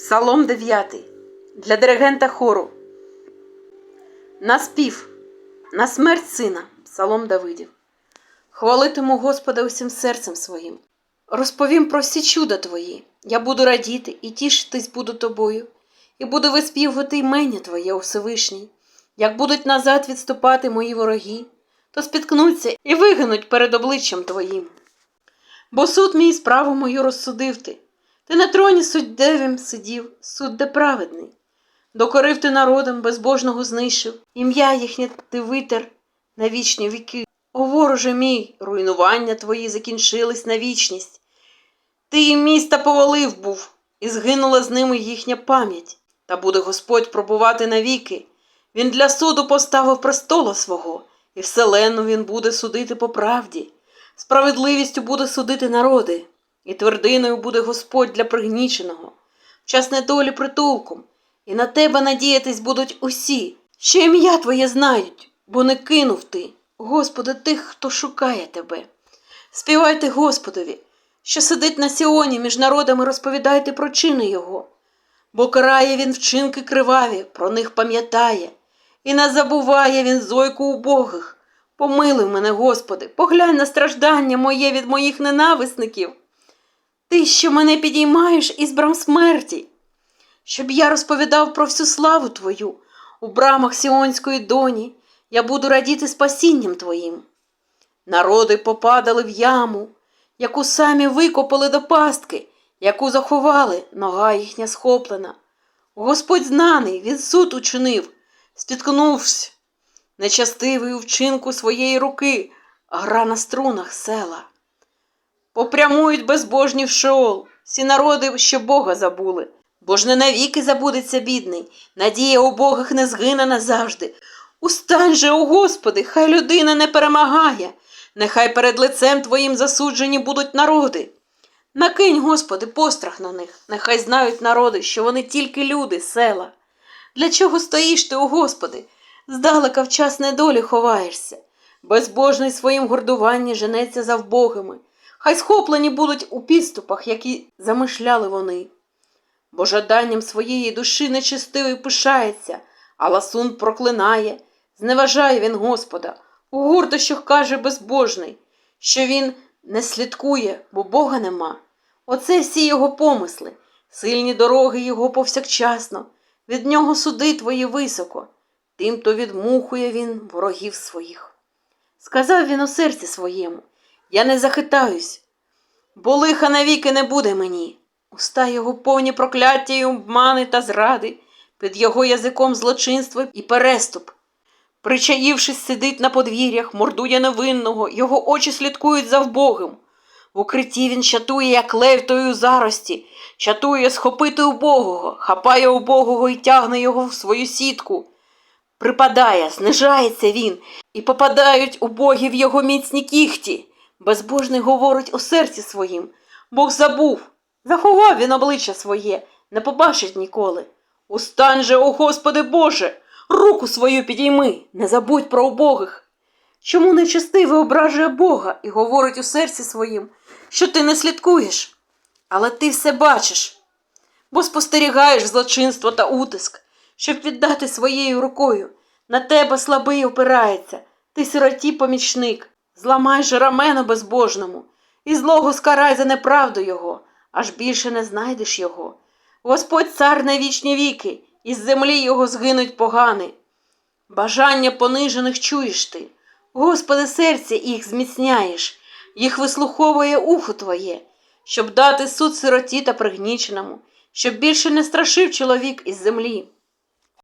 Псалом 9 для диригента хору. На спів, на смерть сина, Псалом Давидів. Хвалитиму Господа усім серцем своїм. Розповім про всі чуда твої. Я буду радіти і тішитись буду тобою, і буду виспівувати ймення Твоє, Всевишній. Як будуть назад відступати мої вороги, то спіткнуться і вигинуть перед обличчям Твоїм. Бо суд мій справу мою розсудив ти. Ти на троні суддевім сидів, судде праведний. Докорив ти народом безбожного знищив, ім'я їхнє ти витер на вічні віки. О вороже мій, руйнування твої закінчились на вічність. Ти їм міста повалив був, і згинула з ними їхня пам'ять. Та буде Господь пробувати навіки. Він для суду поставив престола свого, і вселенну він буде судити по правді. Справедливістю буде судити народи, і твердиною буде Господь для пригніченого, в час недолі притулком, і на тебе надіятись будуть усі, що ім'я Твоє знають, бо не кинув ти, Господи, тих, хто шукає тебе. Співайте Господові, що сидить на Сіоні між народами, розповідайте про чини Його, бо карає він вчинки криваві, про них пам'ятає, і не забуває він зойку убогих. Помилуй мене, Господи, поглянь на страждання моє від моїх ненависників. Ти, що мене підіймаєш із брам смерті, щоб я розповідав про всю славу Твою у брамах Сіонської доні, я буду радіти спасінням Твоїм. Народи попадали в яму, яку самі викопали до пастки, яку заховали, нога їхня схоплена. Господь знаний, він суд учинив, спіткнувся, нечастивий у вчинку своєї руки, гра на струнах села. Попрямують безбожні в Шеол, всі народи, що Бога забули. Бо ж не навіки забудеться бідний, надія убогих не згине назавжди. Устань же, о Господи, хай людина не перемагає, нехай перед лицем Твоїм засуджені будуть народи. Накинь, Господи, пострах на них, нехай знають народи, що вони тільки люди, села. Для чого стоїш ти, о Господи? Здалека в час недолі ховаєшся. Безбожний своїм гордуванні женеться за вбогими. Хай схоплені будуть у підступах, які замишляли вони. Бо жаданням своєї душі нечистивий пишається, а ласун проклинає, зневажає він Господа, у гордощах каже безбожний, що він не слідкує, бо Бога нема. Оце всі його помисли, сильні дороги його повсякчасно, від нього суди твої високо, тим-то відмухує він ворогів своїх. Сказав він у серці своєму, я не захитаюсь, бо лиха навіки не буде мені. Уста його повні прокляття й обмани та зради, під його язиком злочинство і переступ. Причаївшись, сидить на подвір'ях, мордує невинного, його очі слідкують за вбогим. В укритті він чатує, як лев тою зарості, чатує схопити убогого, хапає убогого і тягне його в свою сітку. Припадає, знижається він, і попадають убогі в його міцні кіхті. Безбожний говорить у серці своїм. Бог забув, заховав він обличчя своє, не побачить ніколи. Устань же, о Господи Боже, руку свою підійми, не забудь про убогих. Чому нечестивий ображує Бога і говорить у серці своїм, що ти не слідкуєш, але ти все бачиш, бо спостерігаєш злочинство та утиск, щоб віддати своєю рукою. На тебе слабий опирається, ти сироті помічник, зламай же рамено безбожному, і злого скарай за неправду його, аж більше не знайдеш його. Господь цар на вічні віки, із землі його згинуть погани. Бажання понижених чуєш ти, Господи, серце їх зміцняєш, їх вислуховує ухо Твоє, щоб дати суд сироті та пригніченому, щоб більше не страшив чоловік із землі.